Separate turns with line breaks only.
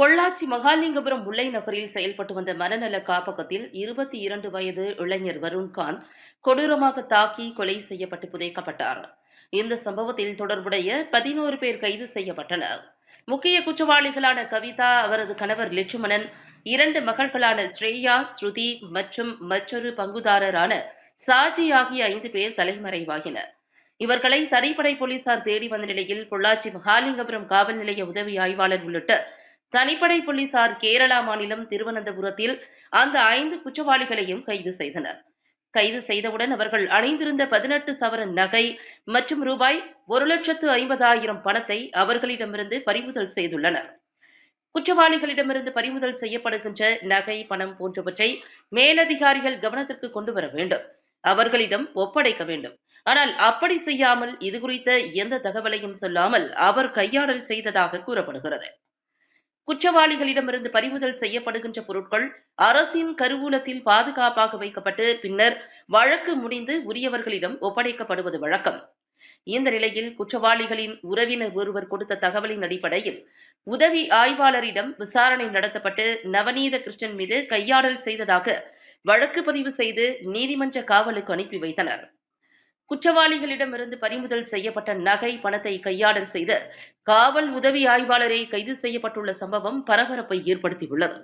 பொள்ளாச்சி மகாலிங்கபுரம் முல்லை நகரில் செயல்பட்டு வந்த மனநல காப்பகத்தில் இருபத்தி இரண்டு வயது இளைஞர் வருண்கான் கொடூரமாக தாக்கி கொலை செய்யப்பட்டு புதைக்கப்பட்டார். இந்த சம்பவத்தில் தொடர்புடைய பதினோரு பேர் கைது செய்யப்பட்டனர். முக்கிய குற்றவாளிகளான கவிதா அவரது கணவர் லட்சுமணன் இரண்டு மகள்களான ஸ்ரேயா ஸ்ருதி மற்றும் மற்றொரு பங்குதாரரான சாஜி ஆகிய ஐந்து பேர் தலைமறைவாகினர். இவர்களை தனிப்படை போலீசார் தேடி வந்த நிலையில் பொள்ளாச்சி மகாலிங்கபுரம் காவல் நிலைய உதவி ஆய்வாளர் உள்ளிட்ட தனிப்படை போலீசார் கேரளா மாநிலம் திருவனந்தபுரத்தில் அந்த ஐந்து குற்றவாளிகளையும் கைது செய்தனர். கைது செய்தவுடன் அவர்கள் அணிந்திருந்த பதினெட்டு சவரன் நகை மற்றும் ரூபாய் ஒரு லட்சத்து ஐம்பதாயிரம் பணத்தை அவர்களிடமிருந்து பறிமுதல் செய்துள்ளனர். குற்றவாளிகளிடமிருந்து பறிமுதல் செய்யப்படுகின்ற நகை பணம் போன்றவற்றை மேலதிகாரிகள் கவனத்திற்கு கொண்டு வர வேண்டும். அவர்களிடம் ஒப்படைக்க வேண்டும். ஆனால் அப்படி செய்யாமல் இது குறித்த எந்த தகவலையும் சொல்லாமல் அவர் கையாடல் செய்ததாக கூறப்படுகிறது. குற்றவாளிகளிடமிருந்து பறிமுதல் செய்யப்படுகின்ற பொருட்கள் அரசின் கருவூலத்தில் பாதுகாப்பாக வைக்கப்பட்டு பின்னர் வழக்கு முடிந்து உரியவர்களிடம் ஒப்படைக்கப்படுவது வழக்கம். இந்த நிலையில் குற்றவாளிகளின் உறவினர் ஒருவர் கொடுத்த தகவலின் அடிப்படையில் உதவி ஆய்வாளரிடம் விசாரணை நடத்தப்பட்டு நவநீத கிருஷ்ணன் மீது கையாடல் செய்ததாக வழக்கு பதிவு செய்து நீதிமன்ற காவலுக்கு அனுப்பி வைத்தனர். குற்றவாளிகளிடமிருந்து பறிமுதல் செய்யப்பட்ட நகை பணத்தை கையாடல் செய்த காவல் உதவி ஆய்வாளரை கைது செய்யப்பட்டுள்ள சம்பவம் பரபரப்பை ஏற்படுத்தியுள்ளது.